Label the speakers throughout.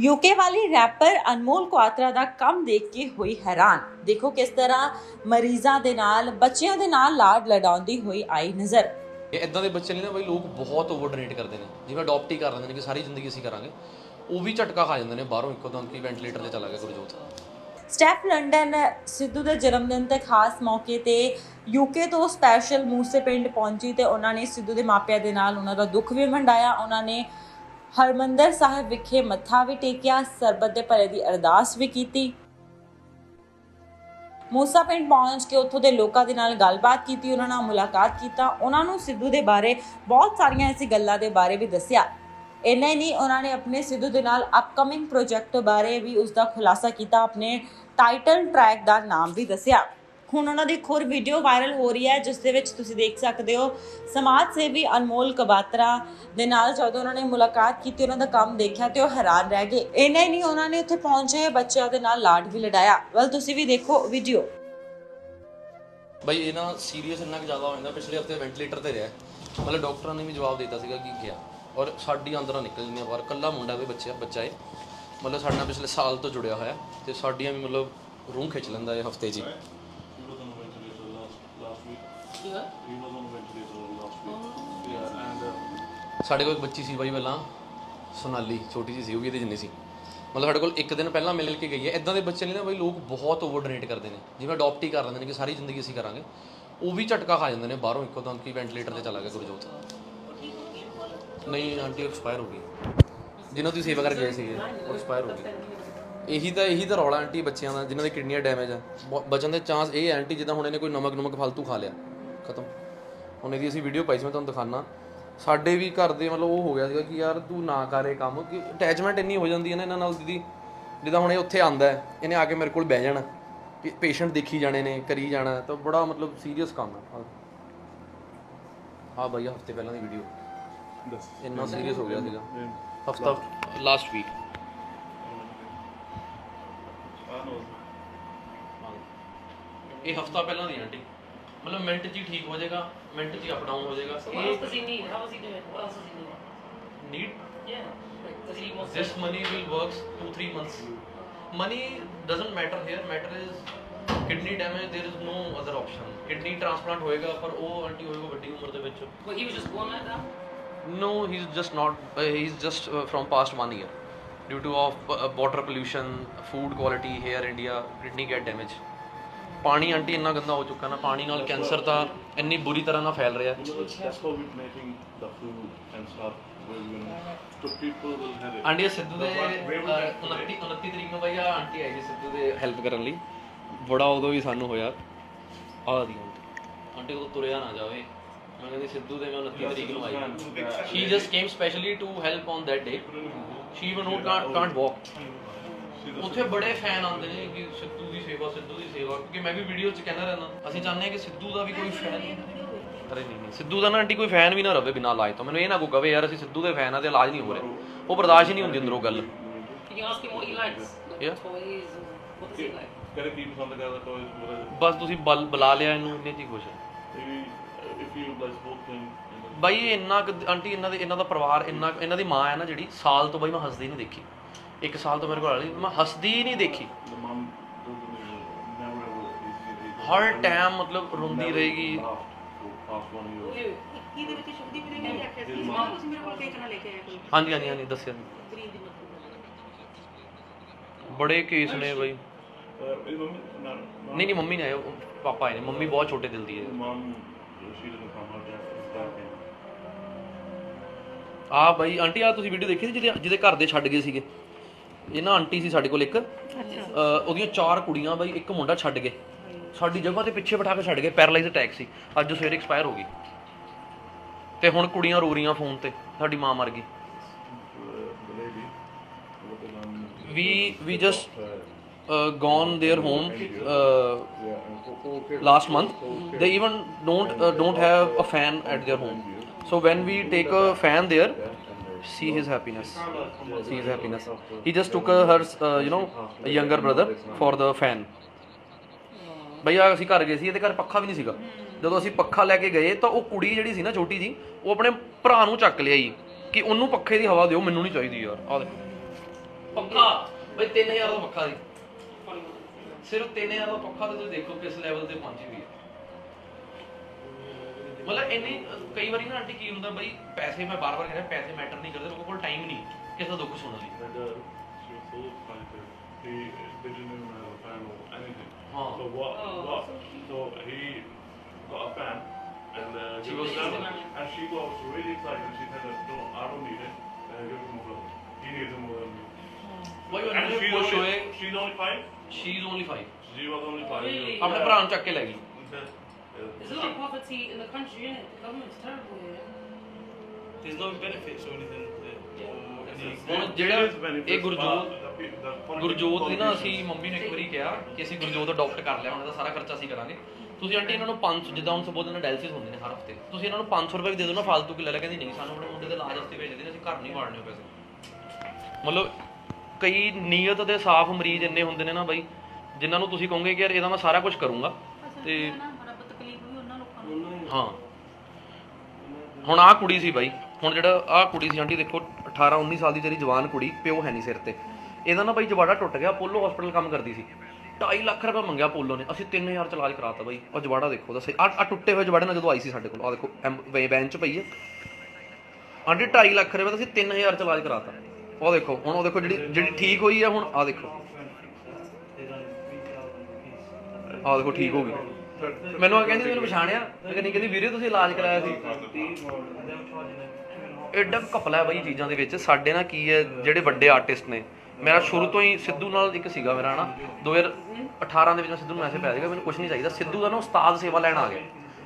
Speaker 1: UK ਵਾਲੀ wrapper ਅਨਮੋਲ ਕੁਆਤਰਾ ਦਾ ਕੰਮ ਦੇਖ ਕੇ ਹੋਈ ਹੈਰਾਨ। ਦੇਖੋ ਕਿਸ ਤਰ੍ਹਾਂ ਮਰੀਜ਼ਾਂ ਦੇ ਨਾਲ ਬੱਚਿਆਂ ਦੇ ਨਾਲ ਲਾਡ ਲਡਾਉਂਦੀ ਹੋਈ ਆਈ ਨਜ਼ਰ।
Speaker 2: ਇਹ ਇਦਾਂ ਦੇ ਬੱਚੇ ਨੇ ਨਾ ਬਈ ਲੋਕ ਬਹੁਤ ਓਵਰ ਡੋਨੇਟ ਕਰਦੇ ਨੇ। ਜਿਵੇਂ ਅਡਾਪਟ ਹੀ ਕਰ ਲੈਂਦੇ ਨੇ ਕਿ ਸਾਰੀ ਜ਼ਿੰਦਗੀ ਅਸੀਂ ਕਰਾਂਗੇ। ਉਹ ਵੀ ਝਟਕਾ ਖਾ ਜਾਂਦੇ ਨੇ ਬਾਹਰੋਂ ਇੱਕੋ ਦਮ ਕਿ ਵੈਂਟੀਲੇਟਰ ਤੇ ਚਲਾ ਗਿਆ ਗੁਰਜੋਤ।
Speaker 1: ਸਟੈਫ ਲੰਡਨ ਸਿੱਧੂ ਦੇ ਜਨਮ ਦਿਨ ਤੇ ਖਾਸ ਮੌਕੇ ਤੇ ਯੂਕੇ ਤੋਂ ਸਪੈਸ਼ਲ ਮੂਸੇ ਪਿੰਡ ਪਹੁੰਚੀ ਤੇ ਉਹਨਾਂ ਨੇ ਸਿੱਧੂ ਦੇ ਮਾਪਿਆਂ ਦੇ ਨਾਲ ਉਹਨਾਂ ਦਾ ਦੁੱਖ ਵੀ ਵੰਡਾਇਆ। ਉਹਨਾਂ ਨੇ ਹਰਮੰਦਰ ਸਾਹਿਬ ਵਿਖੇ ਮੱਥਾ ਵੀ ਟੇਕਿਆ, ਸਰਬਤ ਦੇ ਭਲੇ ਦੀ ਅਰਦਾਸ ਵੀ ਕੀਤੀ। ਮੂਸਾ ਪਿੰਡ ਪਹੁੰਚ ਕੇ ਉੱਥੋਂ ਦੇ ਲੋਕਾਂ ਦੇ ਨਾਲ ਗੱਲਬਾਤ ਕੀਤੀ, ਉਹਨਾਂ ਨਾਲ ਮੁਲਾਕਾਤ ਕੀਤਾ। ਉਹਨਾਂ ਨੂੰ ਸਿੱਧੂ ਦੇ ਬਾਰੇ ਬਹੁਤ ਸਾਰੀਆਂ ਐਸੀ ਗੱਲਾਂ ਦੇ ਬਾਰੇ ਵੀ ਦੱਸਿਆ। ਇੰਨਾ ਹੀ ਨਹੀਂ, ਉਹਨਾਂ ਨੇ ਆਪਣੇ ਸਿੱਧੂ ਦੇ ਨਾਲ ਅਪਕਮਿੰਗ ਪ੍ਰੋਜੈਕਟ ਬਾਰੇ ਵੀ ਉਸ ਦਾ ਖੁਲਾਸਾ ਕੀਤਾ, ਆਪਣੇ ਟਾਈਟਲ ਟਰੈਕ ਦਾ ਨਾਮ ਵੀ ਦੱਸਿਆ। ਹੁਣ ਉਹਨਾਂ ਦੀ ਇੱਕ ਹੋਰ ਵੀਡੀਓ ਵਾਇਰਲ ਹੋ ਰਹੀ ਹੈ, ਜਿਸ ਦੇ ਵਿੱਚ ਤੁਸੀਂ ਦੇਖ ਸਕਦੇ ਹੋ, ਸਮਾਜ ਸੇਵੀ ਅਨਮੋਲ ਕਬਾਤਰਾ ਦੇ ਨਾਲ ਜਦੋਂ ਉਹਨਾਂ ਨੇ ਮੁਲਾਕਾਤ ਕੀਤੀ, ਉਹਨਾਂ ਦਾ ਕੰਮ ਦੇਖਿਆ ਤੇ ਉਹ ਹੈਰਾਨ ਰਹਿ ਗਏ। ਇੰਨਾ ਹੀ ਨਹੀਂ ਉਹਨਾਂ ਨੇ ਉੱਥੇ ਪਹੁੰਚੇ, ਬੱਚਿਆਂ ਦੇ ਨਾਲ ਲਾਡ ਵੀ ਲਡਾਇਆ ਵਲ ਤੁਸੀਂ ਵੀ ਦੇਖੋ ਵੀਡੀਓ
Speaker 2: ਬਈ, ਇਹ ਨਾ ਸੀਰੀਅਸ ਇੰਨਾ ਕੁ ਜ਼ਿਆਦਾ ਹੋ ਜਾਂਦਾ, ਪਿਛਲੇ ਹਫ਼ਤੇ ਵੈਂਟੀਲੇਟਰ ਤੇ ਰਿਹਾ। ਮਤਲਬ ਡਾਕਟਰਾਂ ਨੇ ਵੀ ਜਵਾਬ ਦਿੱਤਾ ਸੀਗਾ ਕਿ ਗਿਆ। ਔਰ ਸਾਡੀ ਅੰਦਰਾਂ ਨਿਕਲ ਜਾਂਦੀਆਂ ਬਾਹਰ। ਕੱਲਾ ਮੁੰਡਾ ਵੀ ਬੱਚਾ ਬੱਚਾ ਏ ਮਤਲਬ ਸਾਡੇ ਨਾਲ ਪਿਛਲੇ ਸਾਲ ਤੋਂ ਜੁੜਿਆ ਹੋਇਆ ਤੇ ਸਾਡੀਆਂ ਵੀ ਮਤਲਬ ਰੂਹ ਖਿੱਚ ਲੈਂਦਾ ਇਹ ਹਫ਼ਤੇ 'ਚ ਹੀ
Speaker 3: He was on a ventilator last last week. He was on ventilator last week. Yeah, and uh,
Speaker 2: ਸਾਡੇ ਕੋਲ ਇੱਕ ਬੱਚੀ ਸੀ ਬਾਈ ਪਹਿਲਾਂ ਸੋਨਾਲੀ ਛੋਟੀ ਜਿਹੀ ਸੀ ਉਹ ਵੀ ਇਹਦੇ ਜਿੰਨੀ ਸੀ। ਮਤਲਬ ਸਾਡੇ ਕੋਲ ਇੱਕ ਦਿਨ ਪਹਿਲਾਂ ਮਿਲ ਕੇ ਗਈ ਹੈ। ਇਦਾਂ ਦੇ ਬੱਚੇ ਨੇ ਨਾ ਬਾਈ ਲੋਕ ਬਹੁਤ ਓਵਰ ਡੋਨੇਟ ਕਰਦੇ ਨੇ। ਜਿਵੇਂ ਅਡਾਪਟ ਹੀ ਕਰ ਲੈਂਦੇ ਨੇ ਕਿ ਸਾਰੀ ਜ਼ਿੰਦਗੀ ਅਸੀਂ ਕਰਾਂਗੇ। ਉਹ ਵੀ ਝਟਕਾ ਖਾ ਜਾਂਦੇ ਨੇ ਬਾਹਰੋਂ ਇੱਕੋ ਦਮ ਕਿ ਵੈਂਟੀਲੇਟਰ ਤੇ ਚਲਾ ਗਿਆ ਗੁਰਜੋਤ। ਨਹੀਂ ਆਂਟੀ ਐਕਸਪਾਇਰ ਹੋ ਗਈ। ਜਿਨ੍ਹਾਂ ਤੁਸੀਂ ਸੇਵਾ ਕਰਕੇ ਗਏ ਸੀਗੇ ਉਹ ਐਕਸਪਾਇਰ ਹੋ ਗਈ। ਇਹੀ ਤਾਂ ਇਹੀ ਤਾਂ ਰੌਲਾ ਆਂਟੀ ਬੱਚਿਆਂ ਦਾ ਜਿਨ੍ਹਾਂ ਦੀ ਕਿਡਨੀਆਂ ਡੈਮੇਜ ਆ। ਬ- ਬਚਣ ਦੇ ਚਾਂਸ ਇਹ ਹੈ ਆਂਟੀ ਜਿੱਦਾਂ ਹੁਣ ਇਹਨੇ ਕੋਈ ਨਮਕ ਨਮਕ ਫालतू ਖਾ ਲਿਆ। ਖਤਮ। ਹੁਣ ਇਹਦੀ ਅਸੀਂ ਵੀਡੀਓ ਪਾਈ ਸੀ ਮੈਂ ਤੁਹਾਨੂੰ ਦਿਖਾਣਾ ਸਾਡੇ ਵੀ ਘਰ ਦੇ ਮਤਲਬ ਉਹ ਹੋ ਗਿਆ ਸੀਗਾ ਕਿ ਯਾਰ ਤੂੰ ਨਾ ਕਰ ਇਹ ਕੰਮ ਕਿ ਅਟੈਚਮੈਂਟ ਇੰਨੀ ਹੋ ਜਾਂਦੀ ਹੈ ਨਾ ਇਹਨਾਂ ਨਾਲ ਦੀਦੀ ਜਿੱਦਾਂ ਹੁਣ ਇਹ ਉੱਥੇ ਆਂਦਾ ਹੈ ਇਹਨੇ ਆ ਕੇ ਮੇਰੇ ਕੋਲ ਬਹਿ ਜਾਣਾ ਪੇਸ਼ੈਂਟ ਦੇਖੀ ਜਾਣੇ ਨੇ ਕਰੀ ਜਾਣਾ ਤਾਂ ਬੜਾ ਮਤਲਬ ਸੀਰੀਅਸ ਕੰਮ ਹੈ। ਆ ਬਾਈ ਹਫ਼ਤੇ ਪਹਿਲਾਂ ਦੀ ਵੀਡੀਓ
Speaker 3: this.
Speaker 2: ਇੰਨਾ ਸੀਰੀਅਸ ਹੋ ਗਿਆ ਸੀਗਾ। ਹਫਤਾ ਲਾਸਟ ਵੀਕ
Speaker 3: I know.
Speaker 2: ਇਹ ਹਫਤਾ ਪਹਿਲਾਂ ਦੀ ਆਂਟੀ ਮਤਲਬ ਮਿੰਟ 'ਚ ਹੀ ਠੀਕ ਹੋ ਜਾਏਗਾ ਮਿੰਟ 'ਚ ਹੀ ਅਪ ਡਾਊਨ ਹੋ ਜਾਏਗਾ
Speaker 4: So what else does he need? How is he doing? What else does he need?
Speaker 2: Need
Speaker 4: Yeah. Like, does he need more
Speaker 2: this money will works 2 3 months money doesn't matter here matter is kidney damage there is no other option kidney transplant ਹੋਏਗਾ ਪਰ ਉਹ aunty ਹੋਏਗਾ ਵੱਡੀ ਉਮਰ ਦੇ ਵਿੱਚ
Speaker 4: he was just born like that?
Speaker 2: no he's just not uh, he's just uh, from past one year due to of uh, water pollution food quality here india kidney get damage ਪਾਣੀ aunty ਇੰਨਾ ਗੰਦਾ ਹੋ ਚੁੱਕਾ ਨਾ ਪਾਣੀ ਨਾਲ cancer ਤਾਂ ਇੰਨੀ ਬੁਰੀ ਤਰ੍ਹਾਂ ਨਾਲ ਫੈਲ ਰਿਹਾ।
Speaker 3: You know, that's, that's how we're making the food and stuff. Where we gonna, so people will have it.
Speaker 2: Aunty ਇਹ ਸਿੱਧੂ ਦੇ
Speaker 3: But what- where will
Speaker 2: uh,
Speaker 3: that-
Speaker 2: 29 29 ਤਰੀਕ ਨੂੰ ਭਈਆ ਆਂਟੀ ਆਈ ਜੀ ਸਿੱਧੂ ਦੇ ਹੈਲਪ ਕਰਨ ਲਈ। ਬੜਾ ਉਦੋਂ ਵੀ ਸਾਨੂੰ ਹੋਇਆ। ਆਹ ਦੀ ਆਂਟੀ। ਆਂਟੀ ਉਹ ਤੁਰਿਆ ਨਾ ਜਾਵੇ। ਮੈਂ ਕਹਿੰਦੀ ਸਿੱਧੂ ਦੇ ਮੈਂ 29 ਤਰੀਕ ਨੂੰ I she just came specially to help on that day she even not can't walk ਉੱਥੇ ਬੜੇ ਫੈਨ ਆਉਂਦੇ ਨੇ ਕਿ ਸਿੱਧੂ ਕਿਉਂਕਿ ਮੈਂ ਵੀ ਵੀਡੀਓ 'ਚ ਕਹਿੰਦਾ ਰਹਿੰਦਾ ਅਸੀਂ ਚਾਹੁੰਦੇ ਹਾਂ ਕਿ ਸਿੱਧੂ ਦਾ ਵੀ ਕੋਈ ਫੈਨ ਅਰੇ ਨਹੀਂ ਨਹੀਂ ਸਿੱਧੂ ਦਾ ਨਾ ਆਂਟੀ ਕੋਈ ਫੈਨ ਵੀ ਨਾ ਰਵੇ ਬਿਨਾਂ ਇਲਾਜ ਤੋਂ। ਮੈਨੂੰ ਇਹ ਨਾ ਕੋਈ ਕਵੇ ਯਾਰ ਅਸੀਂ ਸਿੱਧੂ ਦੇ ਫੈਨ ਆ ਤੇ ਇਲਾਜ ਨਹੀਂ ਹੋ ਰਿਹਾ। ਉਹ ਬਰਦਾਸ਼ਤ ਹੀ ਨਹੀਂ ਹੁੰਦੀ ਅੰਦਰੋਂ ਗੱਲ।
Speaker 4: Can you ask him what he likes? Like
Speaker 2: Yeah.
Speaker 4: toys and what does he like?
Speaker 3: Gotta keep something other toys, whatever.
Speaker 2: ਬਸ ਤੁਸੀਂ ਬਲ ਬੁਲਾ ਲਿਆ ਇਹਨੂੰ ਇੰਨੇ ਚ ਹੀ ਖੁਸ਼ ਹੈ ਬਾਈ ਇਹ ਇੰਨਾ ਕੁ- ਆਂਟੀ ਇਹਨਾਂ ਦੇ ਇਹਨਾਂ ਦਾ ਪਰਿਵਾਰ ਇੰਨਾ ਕੁ- ਇਹਨਾਂ ਦੀ ਮਾਂ ਹੈ ਨਾ ਜਿਹੜੀ ਸਾਲ ਤੋਂ ਬਾਈ ਮੈਂ ਹੱਸਦੀ ਨਹੀਂ ਦੇਖੀ। ਇੱਕ ਸਾਲ ਤੋਂ ਮੇਰੇ ਕੋਲ ਵਾਲੀ ਮੈਂ ਹੱਸਦੀ ਹੀ ਨਹੀਂ ਦੇਖੀ।
Speaker 3: The mom doesn't even, never ever is, is,
Speaker 2: ਹਰ ਟਾਈਮ ਮਤਲਬ ਰੋਂਦੀ ਰਹੇਗੀ।
Speaker 3: laughed for past one year.
Speaker 5: ਇਹਦੇ ਵਿੱਚ ਸ਼ੁਭਦੀਪ ਨੇ ਵੀ ਆਖਿਆ ਸੀ ਮਾਂ ਤੁਸੀਂ ਮੇਰੇ ਕੋਲ ਕੇਕ ਨਾ ਲੈ ਕੇ ਆਇਆ ਕੋਈ
Speaker 2: ਹਾਂਜੀ ਹਾਂਜੀ ਹਾਂਜੀ ਦੱਸਿਆ
Speaker 5: ਗਰੀਬ ਦੀ ਮਦਦ
Speaker 2: ਬੜੇ ਕੇਸ ਨੇ ਬਾਈ।
Speaker 3: no,
Speaker 2: ਨਹੀਂ ਨਹੀਂ ਮੰਮੀ ਨੇ ਆਏ ਉਹ ਪਾਪਾ ਆਏ ਨੇ। ਮੰਮੀ ਬਹੁਤ ਛੋਟੇ ਦਿਲ ਦੀ ਹੈ. ਆ ਬਾਈ ਆਂਟੀ ਆ ਤੁਸੀਂ ਵੀਡੀਓ ਦੇਖੀ ਸੀ ਜਿਹਦੇ ਜਿਹਦੇ ਘਰ ਦੇ ਛੱਡ ਗਏ ਸੀਗੇ? ਇਹ ਨਾ ਆਂਟੀ ਸੀ ਸਾਡੇ ਕੋਲ ਇੱਕ। ਅਹ ਉਹਦੀਆਂ ਚਾਰ ਕੁੜੀਆਂ ਬਾਈ ਇੱਕ ਮੁੰਡਾ ਛੱਡ ਗਏ। ਸਾਡੀ ਜਗ੍ਹਾ ਤੇ ਪਿੱਛੇ ਬਿਠਾ ਕੇ ਛੱਡ ਗਏ ਪੈਰਲਾਈਜ਼ ਅਟੈਕ ਸੀ ਅੱਜ ਸਵੇਰੇ ਐਕਸਪਾਇਰ ਹੋ ਗਈ ਤੇ ਹੁਣ ਕੁੜੀਆਂ ਰੋ ਰਹੀਆਂ ਫੋਨ ਤੇ ਸਾਡੀ ਮਾਂ ਮਰ ਗਈ
Speaker 3: ਵੀ
Speaker 2: we just gone there home last month they even don't don't have a fan at there home so when we take a fan there see his happiness see his happiness he just took her, her uh, you know a younger brother for the fan ਭਈਆ ਅਸੀਂ ਘਰ ਗਏ ਸੀ ਇਹਦੇ ਘਰ ਪੱਖਾ ਵੀ ਨਹੀਂ ਸੀਗਾ। ਜਦੋਂ ਅਸੀਂ ਪੱਖਾ ਲੈ ਕੇ ਗਏ ਤਾਂ ਉਹ ਕੁੜੀ ਜਿਹੜੀ ਸੀ ਨਾ ਛੋਟੀ ਜੀ, ਉਹ ਆਪਣੇ ਭਰਾ ਨੂੰ ਚੱਕ ਲਿਆਈ ਕਿ ਉਹਨੂੰ ਪੱਖੇ ਦੀ ਹਵਾ ਦਿਓ, ਮੈਨੂੰ ਨਹੀਂ ਚਾਹੀਦੀ ਯਾਰ, ਆਹ ਦੇਖੋ। ਪੱਖਾ, ਬਈ 3000 ਦਾ ਪੱਖਾ ਸੀ। ਸਿਰਫ 3000 ਦਾ ਪੱਖਾ ਤੇ ਤੁਸੀਂ ਦੇਖੋ ਕਿਸ ਲੈਵਲ ਤੇ ਪਹੁੰਚੀ ਹੋਈ ਹੈ। ਮਤਲਬ ਇੰਨੀ, ਕਈ ਵਾਰੀ ਨਾ ਆਂਟੀ ਕੀ ਹੁੰਦਾ, ਬਈ ਪੈਸੇ ਮੈਂ ਬਾਰ-ਬਾਰ ਕਹਿ ਪੈਸੇ ਮੈਟਰ ਨਹੀਂ ਕਰਦੇ ਮੇਰੇ ਕੋਲ ਟਾਈਮ ਨਹੀਂ, ਕਿਸੇ ਦਾ ਦੁੱਖ ਸੁਣਨ ਲਈ। Oh.
Speaker 3: So what?
Speaker 4: Oh,
Speaker 3: what?
Speaker 4: so
Speaker 3: So he got a fan, and uh,
Speaker 2: She
Speaker 3: he
Speaker 2: was-
Speaker 3: was done, and she got really excited. She said, "No, I don't need it. Uh, give it to my brother. He needs it more than me."
Speaker 2: ਬਈ
Speaker 3: And
Speaker 2: ਉਹਨੇ
Speaker 3: she's
Speaker 2: ਖੁਸ਼ ਹੋਏ
Speaker 3: only, she's only five.
Speaker 2: She is only 5
Speaker 3: She was only five.
Speaker 4: Really?
Speaker 2: ਆਪਣੇ ਭਰਾ ਨੂੰ ਚੱਕ ਕੇ ਲੈ ਗਈ
Speaker 3: Yeah.
Speaker 4: There's a lot of poverty in the country, isn't it? The government's terrible here.
Speaker 6: There's no benefits or anything. uh, or any-
Speaker 2: ਹੁਣ ਜਿਹੜਾ
Speaker 3: There is benefits,
Speaker 2: ਇਹ ਗੁਰਜੋਤ ਗੁਰਜੋਤ ਦੀ ਨਾ ਅਸੀਂ ਮੰਮੀ ਨੇ ਇੱਕ ਵਾਰੀ ਕਿਹਾ ਕਿ ਅਸੀਂ ਗੁਰਜੋਤ ਅਡਾਪਟ ਕਰ ਲਿਆ ਹੁਣ ਇਹਦਾ ਸਾਰਾ ਖਰਚਾ ਅਸੀਂ ਕਰਾਂਗੇ। ਤੁਸੀਂ ਆਂਟੀ ਇਹਨਾਂ ਨੂੰ 500 ਜਿੱਦਾਂ ਹੁਣ ਸਪੋਜ਼ ਇਹਨਾਂ ਡਾਇਲਸਿਸ ਹੁੰਦੇ ਨੇ ਹਰ ਹਫ਼ਤੇ ਤੁਸੀਂ ਇਹਨਾਂ ਨੂੰ 500 ਰੁਪਏ ਵੀ ਦੇ ਦਿਓ ਨਾ ਫਾਲਤੂ ਕਿ ਲੈ ਲੈ ਕਹਿੰਦੀ ਨਹੀਂ ਸਾਨੂੰ ਆਪਣੇ ਮੁੰਡੇ ਦੇ ਇਲਾਜ ਵਾਸਤੇ ਭੇਜਦੇ ਨੇ ਅਸੀਂ ਘਰ ਨਹੀਂ ਵਾੜਨੇ ਪੈਸੇ। ਮਤਲਬ ਕਈ ਨੀਅਤ ਦੇ ਸਾਫ਼ ਮਰੀਜ਼ ਇੰਨੇ ਹੁੰਦੇ ਨੇ ਨਾ ਬਾਈ ਜਿਨ੍ਹਾਂ ਨੂੰ ਤੁਸੀਂ ਕਹੋਗੇ ਕਿ ਯਾਰ ਇਹਦਾ ਮੈਂ ਸਾਰਾ ਕੁਝ ਕਰੂੰਗਾ ਤੇ
Speaker 5: ਰੱਬ ਤਕਲੀਫ ਵੀ ਉਹਨਾਂ ਲੋਕਾਂ ਨੂੰ।
Speaker 2: ਹਾਂ ਹੁਣ ਆਹ ਕੁੜੀ ਸੀ ਬਾਈ ਹੁਣ ਜਿਹੜਾ ਆਹ ਕੁੜੀ ਸੀ ਆਂਟੀ ਦੇਖੋ 18 19 ਸਾਲ ਦੀ ਜਿਹੜੀ ਜਵਾਨ ਕੁੜੀ ਪਿਓ ਹੈ ਨਹੀਂ ਸਿਰ ਤੇ। ਇਹਦਾ ਨਾ ਬਾਈ ਜਵਾੜਾ ਟੁੱਟ ਗਿਆ ਪੋਲੋ ਹਸਪੀਟਲ ਕੰਮ ਕਰਦੀ ਸੀ। 2.5 ਲੱਖ ਰੁਪਏ ਮੰਗਿਆ ਪੋਲੋ ਨੇ। ਅਸੀਂ 3000 ਚ ਇਲਾਜ ਕਰਾਤਾ ਬਾਈ। ਉਹ ਜਵਾੜਾ ਦੇਖੋ ਦਾ ਆ ਆ ਟੁੱਟੇ ਹੋਏ ਜਵਾੜੇ ਨਾਲ ਜਦੋਂ ਆਈ ਸੀ ਸਾਡੇ ਕੋਲ। ਆ ਦੇਖੋ ਬੈਂਚ ਪਈ ਹੈ। ਆਂਟੀ 2.5 ਲੱਖ ਰੁਪਏ ਦਾ ਅਸੀਂ 3000 ਚ ਇਲਾਜ ਕਰਾਤਾ। ਉਹ ਦੇਖੋ, ਹੁਣ ਉਹ ਦੇਖੋ ਜਿਹੜੀ ਜਿਹੜੀ ਠੀਕ ਹੋਈ ਹੈ ਹੁਣ ਆ ਦੇਖੋ। ਆ ਦੇਖੋ, ਠੀਕ ਹੋ ਗਈ। ਮੈਨੂੰ ਆ ਕਹਿੰਦੀ, ਮੈਨੂੰ ਪਛਾਣਿਆ। ਮੈਂ ਕਹਿੰਦੀ ਕਹਿੰਦੀ, ਵੀਰੇ, ਤੁਸੀਂ ਇਲਾਜ ਕਰਾਇਆ ਸੀ। ਐਡਾ ਕੁ ਹੈ ਬਾਈ ਚੀਜ਼ਾਂ ਦੇ ਵਿੱਚ। ਸਾਡੇ ਨਾਲ ਕੀ ਹੈ, ਜਿਹੜੇ ਵੱਡੇ ਆਰਟਿਸਟ ਨੇ। ਮੇਰਾ ਸ਼ੁਰੂ ਤੋਂ ਹੀ ਸਿੱਧੂ ਨਾਲ ਇੱਕ ਸੀਗਾ ਮੇਰਾ ਨਾ 2018 ਦੇ ਵਿੱਚ ਮੈਂ ਸਿੱਧੂ ਨੂੰ ਮੈਸੇਜ ਪਾਇਆ ਸੀਗਾ, ਮੈਨੂੰ ਕੁਝ ਨਹੀਂ ਚਾਹੀਦਾ। ਸਿੱਧੂ ਦਾ ਨਾ ਉਸਤਾਦ ਸੇਵਾ ਲੈਣ ਆ ਗਿਆ।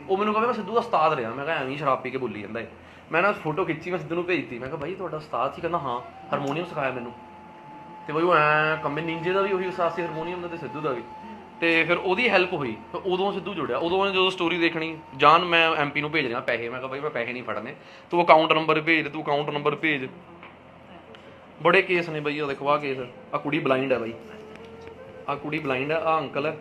Speaker 2: ਉਹ ਮੈਨੂੰ ਕਹਿੰਦਾ, ਮੈਂ ਸਿੱਧੂ ਦਾ ਉਸਤਾਦ ਰਿਹਾ। ਮੈਂ ਕਿਹਾ, ਐਵੇਂ ਹੀ ਸ਼ਰਾਬ ਪੀ ਕੇ ਬੋਲੀ ਜਾਂਦਾ ਏ। ਮੈਂ ਨਾ ਫੋਟੋ ਖਿੱਚੀ, ਮੈਂ ਸਿੱਧੂ ਨੂੰ ਭੇਜਤੀ। ਮੈਂ ਕਿਹਾ ਬਾਈ ਤੁਹਾਡਾ ਉਸਤਾਦ ਸੀ? ਕਹਿੰਦਾ, ਹਾਂ ਹਾਰਮੋਨੀਅਮ ਸਿਖਾਇਆ ਮੈਨੂੰ। ਤੇ ਬਈ ਉਹ ਐ ਕੰਮੇ ਨਿੰਜੇ ਦਾ ਵੀ ਉਹੀ ਉਸਤਾਦ ਸੀ ਹਾਰਮੋਨੀਅਮ ਦਾ ਤੇ ਸਿੱਧੂ ਦਾ ਵੀ। ਤੇ ਫਿਰ ਉਹਦੀ ਹੈਲਪ ਹੋਈ। ਤੇ ਉਦੋਂ ਸਿੱਧੂ ਜੁੜਿਆ। ਉਦੋਂ ਉਹਨੇ ਜਦੋਂ ਸਟੋਰੀ ਦੇਖਣੀ, ਜਾਨ, ਮੈਂ ਐਮਪੀ ਨੂੰ ਭੇਜ ਰਿਹਾ, ਪੈਸੇ। ਮੈਂ ਕਿਹਾ ਬਾਈ ਮੈਂ ਪੈਸੇ ਨਹੀਂ ਫੜਨੇ। ਤੂੰ ਅਕਾਊਂਟ ਨੰਬਰ ਭੇਜ, ਤੂੰ ਅਕਾਊਂਟ ਨੰਬਰ ਭੇਜ। ਬੜੇ ਕੇਸ ਨੇ ਬਈ ਉਹ ਦੇਖੋ ਆਹ ਕੇਸ। ਆ ਕੁੜੀ ਬਲਾਈਂਡ ਹੈ ਬਾਈ। ਆ ਕੁੜੀ ਬਲਾਈਂਡ ਆ ਅੰਕਲ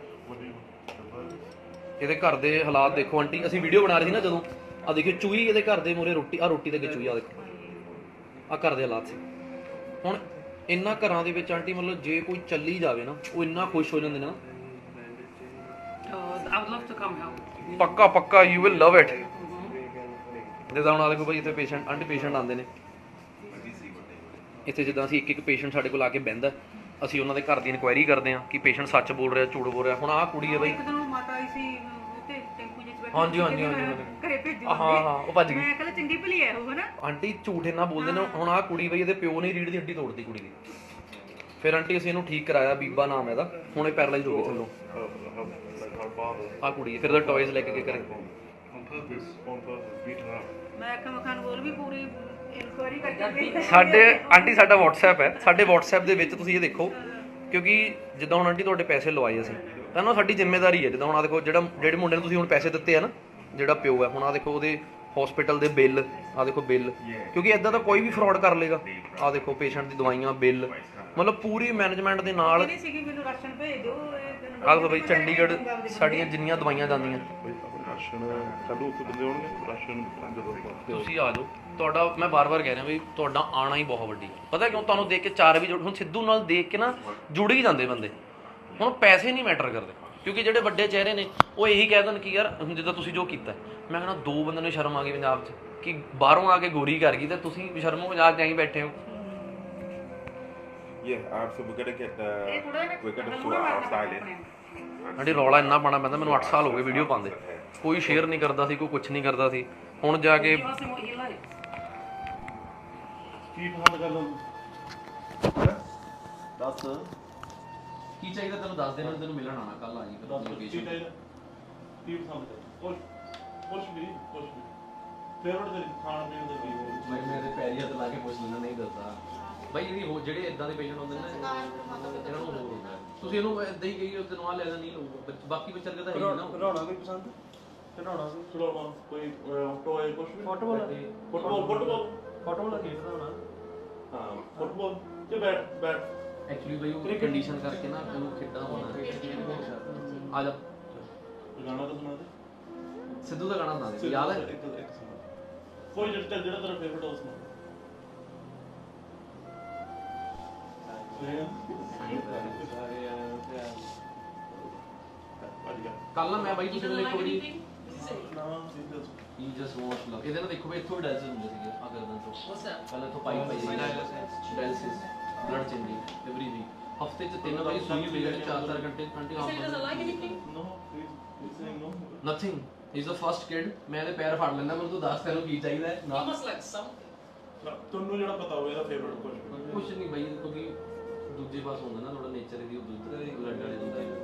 Speaker 2: ਇਹਦੇ ਘਰ ਦੇ ਹਾਲਾਤ ਦੇਖੋ ਆਂਟੀ ਅਸੀਂ ਵੀਡੀਓ ਬਣਾ ਰਹੇ ਸੀ ਨਾ ਜਦੋਂ। ਆ ਦੇਖਿਓ ਚੂਈ ਇਹਦੇ ਘਰ ਦੇ ਮੂਹਰੇ ਰੋਟੀ ਆ ਰੋਟੀ ਦੇ ਅੱਗੇ ਚੂਈ ਆ ਦੇਖੋ। ਆ ਘਰ ਦੇ ਹਾਲਾਤ ਸੀ। ਹੁਣ ਇੰਨਾ ਘਰਾਂ ਦੇ ਵਿੱਚ ਆਂਟੀ ਮਤਲਬ ਜੇ ਕੋਈ ਚੱਲੀ ਜਾਵੇ ਨਾ ਉਹ ਇੰਨਾ ਖੁਸ਼ ਹੋ ਜਾਂਦੇ ਨੇ ਨਾ।
Speaker 4: I would love to come help.
Speaker 2: ਪੱਕਾ ਪੱਕਾ ਯੂ ਵਿਲ ਲਵ ਇਟ ਜਿੱਦਾਂ ਹੁਣ ਆ ਦੇਖੋ ਭਾਈ ਇੱਥੇ ਪੇਸ਼ੈਂਟ ਆਂਟੀ ਪੇਸ਼ੈਂਟ ਆਉਂਦੇ ਨੇ। ਇੱਥੇ ਜਿੱਦਾਂ ਅਸੀਂ ਇੱਕ ਇੱਕ ਪੇਸ਼ੈਂਟ ਸਾਡੇ ਕੋਲ ਆ ਕੇ ਬਹਿੰਦਾ ਅਸੀਂ ਉਹਨਾਂ ਦੇ ਘਰ ਦੀ ਇਨਕੁਆਇਰੀ ਕਰਦੇ ਹਾਂ ਕਿ ਪੇਸ਼ੈਂਟ ਸੱਚ ਬੋਲ ਰਿਹਾ ਝੂਠ ਬੋਲ ਰਿਹਾ। ਹੁਣ ਆਹ ਕੁੜੀ ਹੈ ਬਾਈ।
Speaker 5: ਇੱਕ ਦਿਨ ਉਹ ਮਾਤਾ ਆਈ ਸੀ ਉੱਤੇ ਟੈਂਪੂ ਜਿਹਾ ਬੈਠੀ
Speaker 2: ਹਾਂਜੀ, ਹਾਂਜੀ, ਹਾਂਜੀ,
Speaker 5: ਮੈਂ
Speaker 2: ਹਾਂਜੀ।
Speaker 5: ਘਰੇ ਭੇਜੋ
Speaker 2: ਹਾਂ, ਹਾਂ, ਹਾਂ, ਉਹ ਭੱਜ ਗਈ।
Speaker 5: ਮੈਂ ਕਹਿੰਦਾ ਚੰਗੀ ਭਲੀ ਹੈ ਉਹ ਹਨਾ?
Speaker 2: ਆਂਟੀ ਝੂਠ ਇੰਨਾ ਬੋਲਦੇ ਨੇ ਹੁਣ ਆਹ ਕੁੜੀ ਬਈ ਇਹਦੇ ਪਿਓ ਨੇ ਰੀੜ ਦੀ ਹੱਡੀ ਤੋੜਦੀ ਕੁੜੀ ਦੀ। ਫਿਰ ਆਂਟੀ ਅਸੀਂ ਇਹਨੂੰ ਠੀਕ ਕਰਾਇਆ ਬੀਬਾ ਨਾਮ ਇਹਦਾ। ਹੁਣ ਇਹ ਪੈਰਲਾਈਜ਼ ਹੋ ਗਈ ਥੱਲੋਂ।
Speaker 3: her, her, like her father,
Speaker 2: ਆਹ ਕੁੜੀ ਹੈ, ਫਿਰ ਇਹਦਾ ਟੌਇਜ਼ ਲੈ ਕੇ ਕੀ ਕਰੇ?
Speaker 3: On purpose, on purpose, beat her up.
Speaker 5: ਮੈਂ ਅੱਖਾਂ ਮਖਾਨ ਬੋਲ ਵੀ ਪੂਰੀ
Speaker 2: ਸਾਡੇ ਆਂਟੀ ਸਾਡਾ WhatsApp ਹੈ। ਸਾਡੇ WhatsApp ਦੇ ਵਿੱਚ ਤੁਸੀਂ ਇਹ ਦੇਖੋ ਕਿਉਂਕਿ ਜਿੱਦਾਂ ਹੁਣ ਆਂਟੀ ਤੁਹਾਡੇ ਪੈਸੇ ਲਵਾਏ ਅਸੀਂ ਤਾਂ ਨਾ ਸਾਡੀ ਜ਼ਿੰਮੇਵਾਰੀ ਹੈ। ਜਿੱਦਾਂ ਹੁਣ ਆ ਦੇਖੋ ਜਿਹੜਾ ਜਿਹੜੇ ਮੁੰਡੇ ਨੂੰ ਤੁਸੀਂ ਹੁਣ ਪੈਸੇ ਦਿੱਤੇ ਆ ਨਾ ਜਿਹੜਾ ਪਿਓ ਹੈ ਹੁਣ ਆ ਦੇਖੋ ਉਹਦੇ ਹਸਪੀਟਲ ਦੇ ਬਿੱਲ ਆ ਦੇਖੋ ਬਿੱਲ ਕਿਉਂਕਿ ਇਦਾਂ ਤਾਂ ਕੋਈ ਵੀ ਫਰਾਡ ਕਰ ਲੇਗਾ ਆ ਦੇਖੋ ਪੇਸ਼ੈਂਟ ਦੀ ਦਵਾਈਆਂ ਬਿੱਲ ਮਤਲਬ ਪੂਰੀ ਮੈਨੇਜਮੈਂਟ ਦੇ ਨਾਲ
Speaker 5: ਸੀਗੀ ਮੈਨੂੰ ਰਾਸ਼ਨ ਭੇਜ ਦਿਓ
Speaker 2: ਆਹ ਦੇਖੋ ਬਈ ਚੰਡੀਗੜ੍ਹ ਸਾਡੀਆਂ ਜਿੰਨੀਆਂ ਦਵਾਈਆਂ ਜਾਂਦੀਆਂ।
Speaker 3: ਬਈ ਰਾਸ਼ਨ ਕੱਲ੍ਹ ਉੱਥੇ ਬੰਦੇ ਹੋਣਗੇ? ਰਾਸ਼ਨ ਜਦੋਂ
Speaker 2: ਤੁਸੀਂ ਆ ਜਾਓ। ਤੁਹਾਡਾ ਮੈਂ ਬਾਰ-ਬਾਰ ਕਹਿ ਰਿਹਾ ਵੀ ਤੁਹਾਡਾ ਆਣਾ ਹੀ ਬਹੁਤ ਵੱਡੀ ਹੈ ਪਤਾ ਕਿਉਂ? ਤੁਹਾਨੂੰ ਦੇਖ ਕੇ ਚਾਰ ਵੀ ਜੁੜ ਹੁਣ ਸਿੱਧੂ ਨਾਲ ਦੇਖ ਕੇ ਨਾ ਜੁੜ ਹੀ ਜਾਂਦੇ ਬੰਦੇ। ਹੁਣ ਪੈਸੇ ਨਹੀਂ ਮੈਟਰ ਕਰਦੇ। ਕਿਉਂਕਿ ਜਿਹੜੇ ਵੱਡੇ ਚਿਹਰੇ ਨੇ ਉਹ ਇਹੀ ਕਹਿ ਦੇਣ ਕਿ ਯਾਰ ਹੁਣ ਜਿੱਦਾਂ ਤੁਸੀਂ ਜੋ ਕੀਤਾ। ਮੈਂ ਕਹਿੰਦਾ ਦੋ ਬੰਦਿਆਂ ਨੂੰ ਸ਼ਰਮ ਆ ਗਈ ਪੰਜਾਬ 'ਚ ਕਿ ਬਾਹਰੋਂ ਆ ਕੇ ਗੋਰੀ ਕਰ ਗਈ ਤੇ ਤੁਸੀਂ ਸ਼ਰਮੋਂ ਪੰਜਾਬ 'ਚ ਆਈ ਬੈਠੇ ਹੋ।
Speaker 7: Yeah, um, so we're gonna get the we're gonna out our styling.
Speaker 2: ਸਾਡੀ ਰੌਲਾ ਇੰਨਾ ਪਾਣਾ ਪੈਂਦਾ ਮੈਨੂੰ 8 ਸਾਲ ਹੋ ਗਏ ਵੀਡੀਓ ਪਾਉਂਦੇ ਕੋਈ ਸ਼ੇਅਰ ਨਹੀਂ ਕਰਦਾ ਸੀ ਕੋਈ ਕੁਝ ਨਹੀਂ ਕਰਦਾ ਸੀ ਹੁਣ ਜਾ ਕੇ.
Speaker 3: ਕੀ ਪਸੰਦ ਕਰ ਲਓ ਦੱਸ।
Speaker 2: ਕੀ ਚਾਹੀਦਾ ਤੈਨੂੰ ਦੱਸ ਦੇਣਾ ਤੈਨੂੰ ਮਿਲਣ ਆਣਾ ਕੱਲ ਆ ਜੀ
Speaker 3: ਦੱਸ ਕੀ ਚਾਹੀਦਾ? ਕੀ ਪਸੰਦ ਕਰ ਕੁਛ ਕੁਛ ਵੀ ਕੁਛ ਵੀ। ਫੇਵਰਟ ਦੇ ਖਾਣ ਪੀਣ ਦਾ
Speaker 2: ਬਾਈ ਮੇਰੇ ਪੈਰੀ ਹੱਥ ਲਾ ਕੇ ਪੁੱਛ ਲੈਂਦਾ ਨਹੀਂ ਦੱਸਦਾ। ਬਾਈ ਇਹਦੀ ਹੋ ਜਿਹੜੇ ਇਦਾਂ ਦੇ ਪੇਸ਼ੈਂਟ ਹੁੰਦੇ ਨੇ ਨਾ ਇਹਨਾਂ ਨੂੰ ਹੋਰ ਹੁੰਦਾ। ਹੈ। ਤੁਸੀਂ ਇਹਨੂੰ ਇਦਾਂ ਹੀ ਕਹੀ ਤੈਨੂੰ ਆ ਲੈਦਾ ਨਹੀਂ ਲਊਗਾ ਬੱਚ- ਬਾਕੀ ਬੱਚਾ ਤਾਂ ਹੈ ਹੀ ਨਾ।
Speaker 6: ਖਿਡੌਣਾ ਕੋਈ ਪਸੰਦ? ਖਿਡੌਣਾ ਕੋਈ
Speaker 3: ਖਿਡੌਣਾ ਕੋਈ ਟੋਏ ਕੁਛ ਵੀ?
Speaker 6: ਫੁੱਟਬਾਲ
Speaker 3: ਫੁੱਟਬਾਲ ਫੁੱਟਬਾਲ
Speaker 6: ਫੁੱਟਬਾਲ ਖੇਡਦਾ ਹੋਣਾ
Speaker 3: ਹਾਂ ਫੁੱਟਬਾਲ ਤੇ ਬੈਟ ਬੈਟ
Speaker 2: ਐਕਚੁਅਲੀ ਬਾਈ ਉਹ ਕੰਡੀਸ਼ਨ ਕਰਕੇ ਨਾ ਇਹਨੂੰ ਖੇਡਾਂ ਹੋਣਾ। ਆ ਜਾ।
Speaker 3: ਗਾਣਾ ਤਾਂ ਸੁਣਾ ਦੇ।
Speaker 2: ਸਿੱਧੂ ਦਾ ਗਾਣਾ ਸੁਣਾ ਦੇ। ਯਾਦ ਹੈ?
Speaker 3: ਇੱਕ ਇੱਕ ਸੁਣਾ ਕੋਈ ਜਿਹੜਾ ਜਿਹੜਾ ਤੇਰਾ ਫੇਵਰਟ ਉਸ ਸੁਣਾ
Speaker 2: ਕੱਲ ਨਾ ਮੈਂ ਬਾਈ ਤੁਸੀਂ ਮੈਨੂੰ ਇੱਕ ਵਾਰੀ ਹੀ ਜਸਟ ਵਾਂਟ ਲਵ ਇਹਦੇ ਨਾਲ ਦੇਖੋ ਵੀ ਇੱਥੋਂ ਡੈਲਸਿਸ ਹੁੰਦੇ ਸੀਗੇ ਆ ਗਰਦਨ ਤੋਂ? ਪਹਿਲਾਂ ਇੱਥੋਂ ਪਾਈਪ ਪਾਈ ਸੀ dialysis blood changing every week ਹਫ਼ਤੇ ਚ ਤਿੰਨ ਵਾਰੀ ਸੂਈ ਜਾਂਦੀ 4-4 ਘੰਟੇ ਘੰਟੇ
Speaker 4: anything.
Speaker 3: No he's saying no.
Speaker 2: Nothing is the first kid ਮੈਂ ਇਹਦੇ ਪੈਰ ਫੜ ਲੈਂਦਾ ਮੈਨੂੰ ਤੂੰ ਦੱਸ ਤੈਨੂੰ ਕੀ ਚਾਹੀਦਾ ਹੈ? ਨਾ.
Speaker 3: ਤੁਹਾਨੂੰ ਜਿਹੜਾ ਪਤਾ ਹੋਵੇ ਇਹਦਾ ਫੇਵਰਿਟ ਕੁਝ
Speaker 2: ਕੁਛ ਨਹੀਂ ਬਾਈ ਕਿਉਂਕਿ ਦੂਜੇ ਪਾਸ ਹੁੰਦਾ ਨਾ ਥੋੜਾ ਨੇਚਰ ਦੀ ਉਹ ਦੁੱਧ ਬਲੱਡ ਵਾਲੇ ਦੁੱਧ